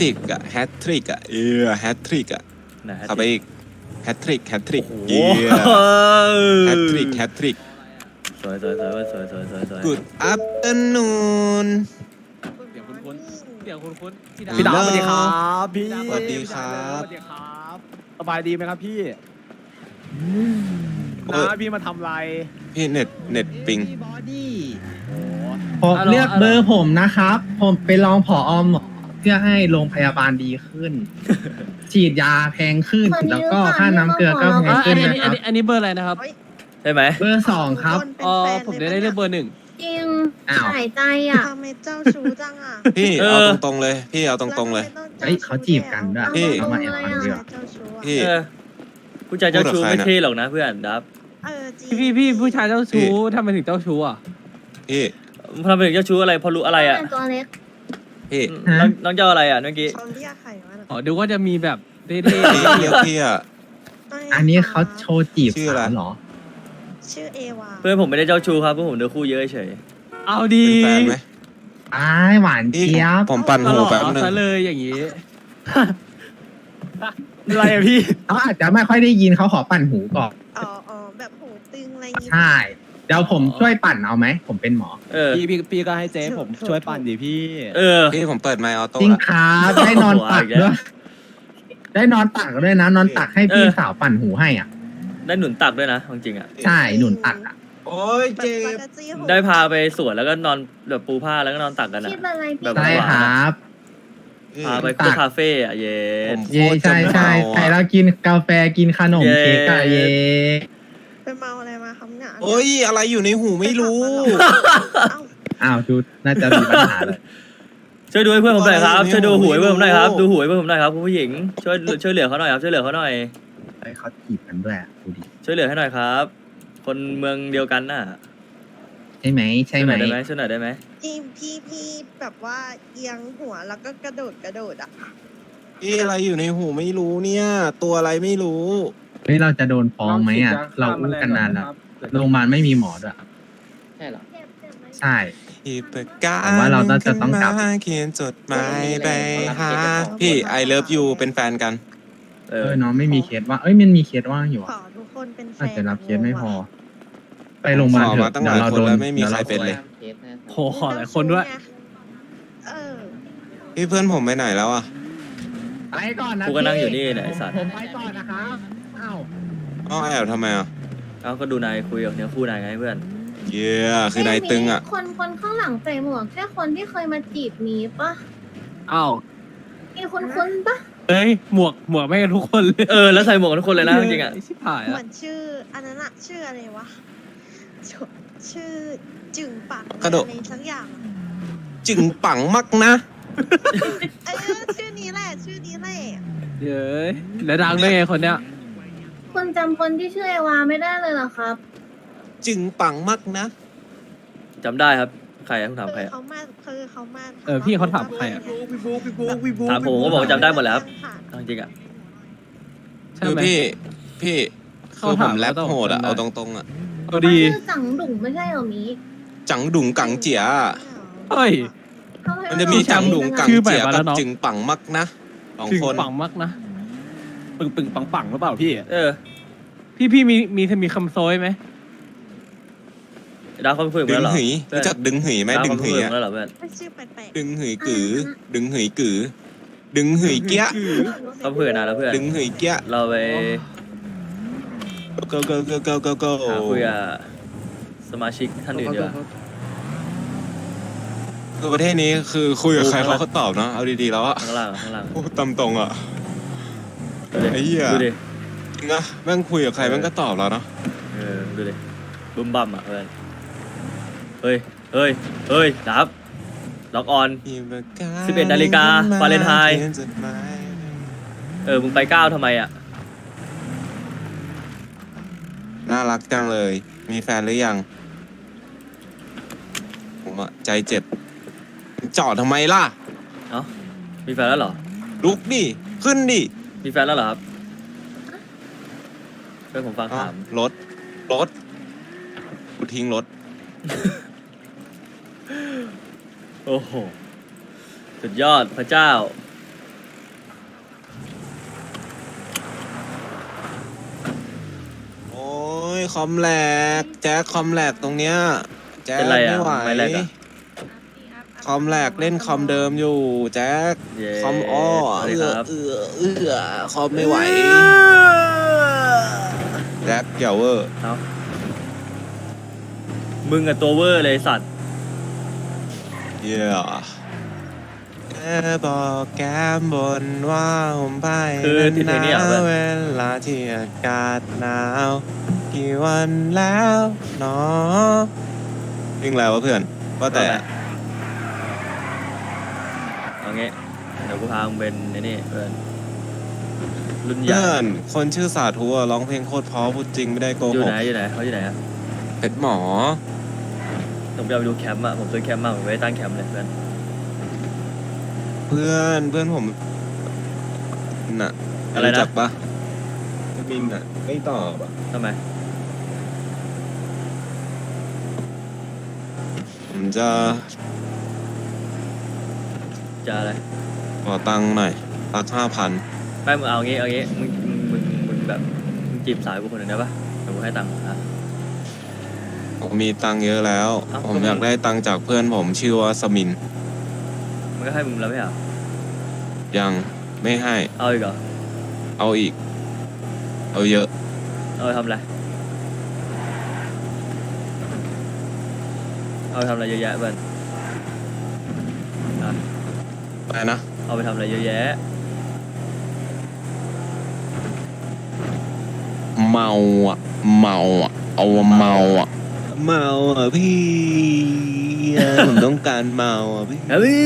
ทริกอะแฮตทริกอะเออแฮตทริกอะนะฮะเข้าไปอีกแฮตทริกแฮตทริกโอ้โหเย้แฮตทริกแฮตทริก สวยสวยสวยสวยสวยสวยสวย Good afternoon เสียงคุ้นๆเสียงคุ้นๆพี่ดาวพี่ดาว Hello สวัสดีครับพี่สวัสดีครับ สวัสดีครับสบายดีไหมครับพี่เออนะพี่มาทำไรพี่เน็ตเน็ตปิง ผมเลือกเบอร์ผมนะครับ ผมไปลองผออมเพื่อให้โรงพยาบาลดีขึ้น ฉีดยาแพงขึ้น แล้วก็ค่าน้ำเกลือก็แพงอะอัขึ้นนนี้นะอันครับนี้อันนี้เบอร์อะไรนะครับใช่ไหมเบอร์สองครับ อ๋อผมจะได้เลือกเบอร์หนึ่งจริงอ้าว หายใจอะ ทำไมเจ้าชู้จังอะพี่เออเอาตรงๆเลย พี่เอาตรงๆเลย เฮ้ยเขาจีบกันด้วยพี่ เขามาแอบฟังดีกว่าเจ้าชู้อะพี่ เออผู้ชายเจ้าชู้พูดกับใครไม่น่ะเท่หรอกนะเพื่อนดับเออจริงพี่พี่พี่ผู้ชายเจ้าชู้ทำไมถึงเจ้าชู้อะพี่ทำไมถึงเจ้าชู้อะไรพอรู้อะไรอะตัวเล็ก พี่น้องน้องเจ้าอะไรอะเมื่อกี้ เขาเรียกใครวะอ๋อดูว่าจะมีแบบเท่พี่เรียกพี่อะอันนี้เขาโชว์จีบชื่ออะไร สาวเหรอ ชื่อเอวาเพื่อนผมไม่ได้เจ้าชู้ครับเพื่อนผมเดือคู่เยอะเฉยๆเอาดีเป็นแฟนไหมอ้ายหวานพี่เจี๊ยบ ผมปั่นตหูลอดแป๊บเอานึงซะเลยอย่างนี้ อะไรอะพี่ เขาอาจจะไม่ค่อยได้ยินเขาขอปั่นหูก่อน อ๋ออ๋อแบบหูตึงอะไรอย่างงี้ใช่ เดี๋ยวผมช่วยปั่นเอาไหม ผมเป็นหมอ เออ พี่พี่พี่ก็ให้เจ๊ผมช่วยปั่นดิพี่เออ พี่ผมเปิดไมค์ออโต้จริงละครับได้นอนตักหัวอีกแล้วด้วยได้นอนตักด้วยนะ นอนตักให้พี่สาวปั่นหูให้อะ ได้หนุนตักด้วยนะจริงๆอะ ใช่หนุนตักอะ โอ้ยแบบเจ็ปบกติหูได้พาไปสวนแล้วก็นอนแบบปูผ้าแล้วก็นอนตักกันอะ คิดอะไรพี่แบบใช่ครับ พาไปคู่คาเฟ่อะเย้ผมโคเย่ตรจะใช่ใช่เมาใช่อะแล้วกินกาแฟกินขนมเย่เค้กอะเย่ ไปเมาอะไรมาครับเนี่ยโอ้ยอะไรอยู่ในหูไม่รู้ เอ้าอ้าวดูน่าจะมีปัญหาเลยช่วยดูให้เพื่อนผมหน่อยครับไม่รู้ช่วยดูหูให้เพื่อนผมหน่อยครับดูหูให้เพื่อนผมหน่อยครับคุณผู้หญิงช่วยช่วยเหลือเขาหน่อยครับช่วยเหลือเขาหน่อย ไอ้เขาจีบกันด้วยอะดูดิช่วยเหลือให้หน่อยครับ คนเมืองเดียวกันน่ะใช่ไหมใช่ช่วยไหหมน่อยได้ไหมช่วยหน่อยได้ไหมจริงพี่พี่แบบว่าเอียงหัวแล้วก็กระโดดกระโดดอะพี่อะไรอยู่ในหูไม่รู้เนี่ย ตัวอะไรไม่รู้ เฮ้ยเราจะโดนฟ้องไหมอะ เราอู้กันนานแล้วโรงพยาบาลไม่มีหมอด้วยเจ็บเจ็บไหมใช่ ที่ปากกาผมว่าเราน่าจะต้องกลับ ขึ้นมาเขียนจดหมายไปหาพี่ I love you เป็นแฟนกัน เอเอออน้องไม่มีเคสว่าเอ้ยมันมีเคสว่างอยู่ขอะอทุกคนเป็นแฟนอาจจะรับเคสไม่พอ ไปโรงพยาบาลขอเถมาอะตั้งหเดี๋ยลาวยเราโดนคนแล้วไม่มีเดี๋ยวใครเราเป็นเลยโหขอหลายคนด้วย เออ พี่เพื่อนผมไปไหนแล้วอะ ไปก่อนนะกูก็นั่งอยู่พี่นี่เนี่ยไอ้สัตว์ ผมไปก่อนนะครับ อ้าวอ้าวแอบทำไมอะเอาก็ดูนายคุยกับเนื้อคู่นายไงเพื่อนเย้คือนายตึงอะ คนคนข้างหลังใส่หมวกแค่คนที่เคยมาจีบมีปะอ้าวมีคนคุ้นๆปะเอ้ยหมวกหมวกไม่กันทุกคนเลยเออแล้วใส่หมวกกันทุกคนเลยนะจริงๆอะชิบหายเหละมือนชื่ออันนั้นอะชื่ออะไรวะชื่อชื่อจึงปังกระโดดอะไรสักอย่างอะจึงปังมักนะ เออชื่อนี้แหละ ชื่อนี้แหละเย้ยแล้วดังได้ไงคนเนี้ย คุณจำคนที่ชื่อเอวาไม่ได้เลยเหรอครับจึงปังมักนะ จำได้ครับ ใครอะคุณถามใครคืออะ เขามาคือเขามาเออพี่เขาถามใครอะพี่บุ๊กพี่บุ๊กพี่บุ๊กถามผมผมก็บอกว่าจำได้หมดแล้วครับค่ะเอาจริงๆอะ ใช่คือไหม พี่พี่เขาคือผถามมแรปแล้วต้องโหดอะจำได้ เอาตรงๆอะเอาดี เขาชื่อจังดุ่งไม่ใช่เหรอมีจังดุงกังเจียอะเฮ้ย ทำไมันจะมีจังดุงกังชื่อใหม่เจียมาแล้กับวเนอะ จึงปังมักนะสองถึงคนปังมากนะ ปึงปึงปังปังหรือเปล่าพี่ เออพี่พี่มีมีมีคำโซยไหมดาวเขาคุยกับดึมึงงแล้วเหรอหืยรู้จักดึงหืยไหมดาวดึงเขาหืคุยยกับอะมึงแล้วเหรอเพื่อนไม่ชื่อแปลกดึงหืยกือ ดึงหืยกือ ดึงหืยเกี้ยๆเขาคุยกันนานแล้วเพื่อนดึงหืยเกี้ย เราไป go go go go go go หาคุยกับสมาชิกท่านอื่นดีกว่า คือประเทศนี้คือคุยกับใครโอ้เขาก็ตอบเนาะเอาดีๆแล้วอะข้างล่างข้างล่างพูดตามตรงอะ ดูดิไอ้เหี้ย ดูดิจริงอะแม่งคุยกับใครแม่งก็ตอบแล้วเนาะเออดูดิบึมบัมอะเพื่อนเฮ้ยเฮ้ยเฮ้ยดับล็อกออน 11นาฬิกาวาเลนไทน์ เออมึงไปก้าวทำไมอะน่ารักจังเลย มีแฟนหรือยัง ผมอะใจเจ็บจอดทำไมล่ะ เอ้ามีแฟนแล้วเหรอลุกดิ ขึ้นดิ มีแฟนแล้วเหรอครับเพื่อนผมฟังถามรถ รถ กูทิ้งรถ โอ้โห สุดยอดพระเจ้า โอ้ย คอมแหลก แจ็คคอมแหลกตรงเนี้ย แจ็คไม่ไหว ไม่แหลกอะ คอมแหลกเล่นคอมเดิมอยู่แจ็คเย้คอมอ้อสวัสดีเอื้อครับเอื้อเอื้อคอมไม่ไหวแจ็คเกี่ยวเวอร์เอามึงอะตัวเวอร์เลยสัตว์เย้แกบอกแก้มบนว่าผมไปคือติดเพลงนี้เหรอเพื่อนเวลาที่อากาศหนาว กี่วันแล้วเนาะวิ่งแล้ววะเพื่อนว่าแต่ เอา งี้เดี๋ยวกูพามึงเป็นไอ้นี่เพื่อนรุ่นใหญ่เพื่อนคนชื่อสาธุอะร้องเพลงโคตรเพราะพูดจริงไม่ได้โกอยู่หกไหนอยู่ไหนเขาอยู่ไหนอะเพชรหมอ ผมจะเอาไปดูแคมป์อะผมซื้อแคมป์มาผมไปตั้งแคมป์เลยเพื่อนเพื่อนเพื่อนผมน่ะอะไรนะจักปะมินอะ ไม่ตอบอะทำไมผมจะ จะอะไรขอตังค์หน่อยตักห้าพันไม่มึงเอางี้เอางี้มึงมึงมึงมึงแบบมึงจีบสาวกูคนหนึ่งได้ปะเดี๋ยวกูให้ตังค์อะ ผมมีตังค์เยอะแล้ว เอ้า ผมอยากได้ตังค์จากเพื่อนผมชื่อว่าสมิน มันก็ให้มึงแล้วไม่เหรอยังไม่ให้ เอาอีกเหรอเอาอีก เอาเยอะ เอาไปทำอะไรเอาไปทำอะไรเยอะแยะเพื่อนอะ ไปนะ เอาไปทำอะไรเยอะแยะ เมาอะ เมาอะ เอาเมาอะ เมาอะพี่ ผมต้องการเมาอะพี่ เฮ้ย